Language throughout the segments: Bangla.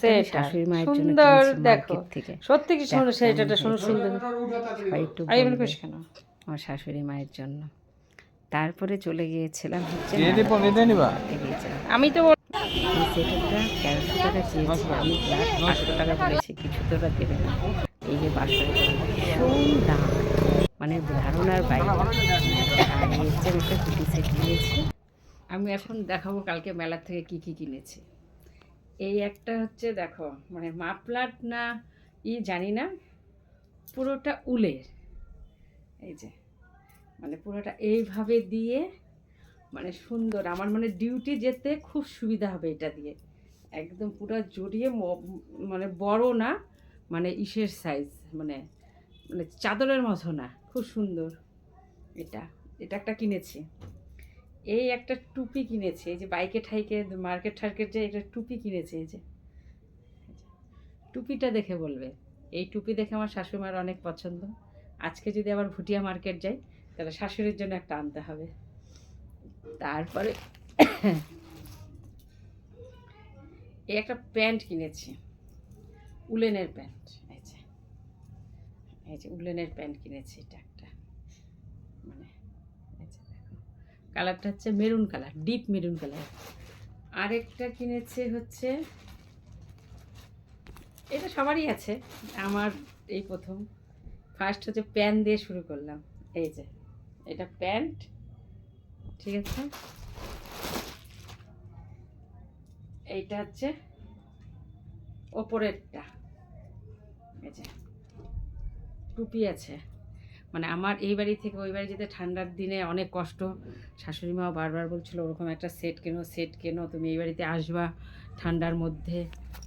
সেট শাশুড়ি মায়ের জন্য সুন্দর দেখো। থেকে। সত্যি কি সুন্দর সেটাটা কেমন সুন্দর। সুন্দর একটু কেন? আমার শাশুড়ি মায়ের জন্য। তারপরে চলে গিয়েছিলাম হচ্ছে আমি তো বল- এই তেরোশো টাকা চেয়েছি আমি টাকা। বলেছি কিছু তো ওরা দেবে না। এই যে ভীষণ দাম মানে ধারণার বাইরে আর এই হচ্ছে আমি একটা কুটি সেট নিয়েছি আমি এখন দেখাবো কালকে মেলা থেকে কি কি কিনেছি। এই একটা হচ্ছে দেখো মানে মাপলাট না ই জানি না, পুরোটা উলের। এই যে মানে পুরোটা এইভাবে দিয়ে মানে সুন্দর, আমার মানে ডিউটি যেতে খুব সুবিধা হবে এটা দিয়ে। একদম পুরো জড়িয়ে মানে বড় না মানে ইসের সাইজ মানে মানে চাদরের মতো না, খুব সুন্দর। এটা এটা একটা কিনেছি। এই একটা টুপি কিনেছি, এই যে বাইকে ঠাইকে, মার্কেট টার্কেট যে একটা টুপি কিনেছি, এই যে। টুপিটা দেখে বলবে, এই টুপি দেখে আমার শাশুড়িমার অনেক পছন্দ। আজকে যদি আবার ভুটিয়া মার্কেট যাই, তাহলে শাশুড়ির জন্য একটা আনতে হবে। তারপরে এই একটা প্যান্ট কিনেছি, উলেনের প্যান্ট, এই যে। এই যে উলেনের প্যান্ট কিনেছি, এটা একটা মানে এই যে দেখো কালারটা হচ্ছে maroon colour, deep maroon colour. আরেকটা কিনেছে হচ্ছে, এটা সবারই আছে, আমার এই প্রথম। ফার্স্ট হচ্ছে প্যান্ট দিয়ে শুরু করলাম, এই যে, এটা প্যান্ট, ঠিক আছে? এইটা হচ্ছে ওপরেরটা, এই যে, টুপি আছে। মানে আমার এই বাড়ি থেকে ওই বাড়ি যেতে ঠান্ডার দিনে অনেক কষ্ট। শাশুড়ি মাও বারবার বলছিল, ওরকম একটা সেট কেনো সেট কেনো, তুমি এই বাড়িতে আসবা ঠান্ডার মধ্যে।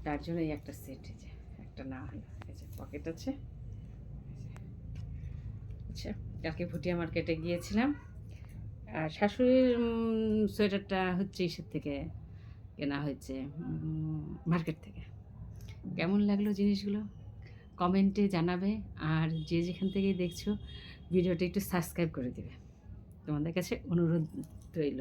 তার জন্য এই একটা সেট যে একটা না হলো পকেট আছে। আচ্ছা কালকে ভুটিয়া মার্কেটে গিয়েছিলাম। আর শাশুড়ির সোয়েটারটা হচ্ছে ইসের থেকে কেনা হয়েছে মার্কেট থেকে। কেমন লাগল জিনিসগুলো? কমেন্টে জানাবে আর যে যেখান থেকে দেখছ, ভিডিওটা একটু সাবস্ক্রাইব করে দেবে। তোমাদের কাছে অনুরোধ রইল।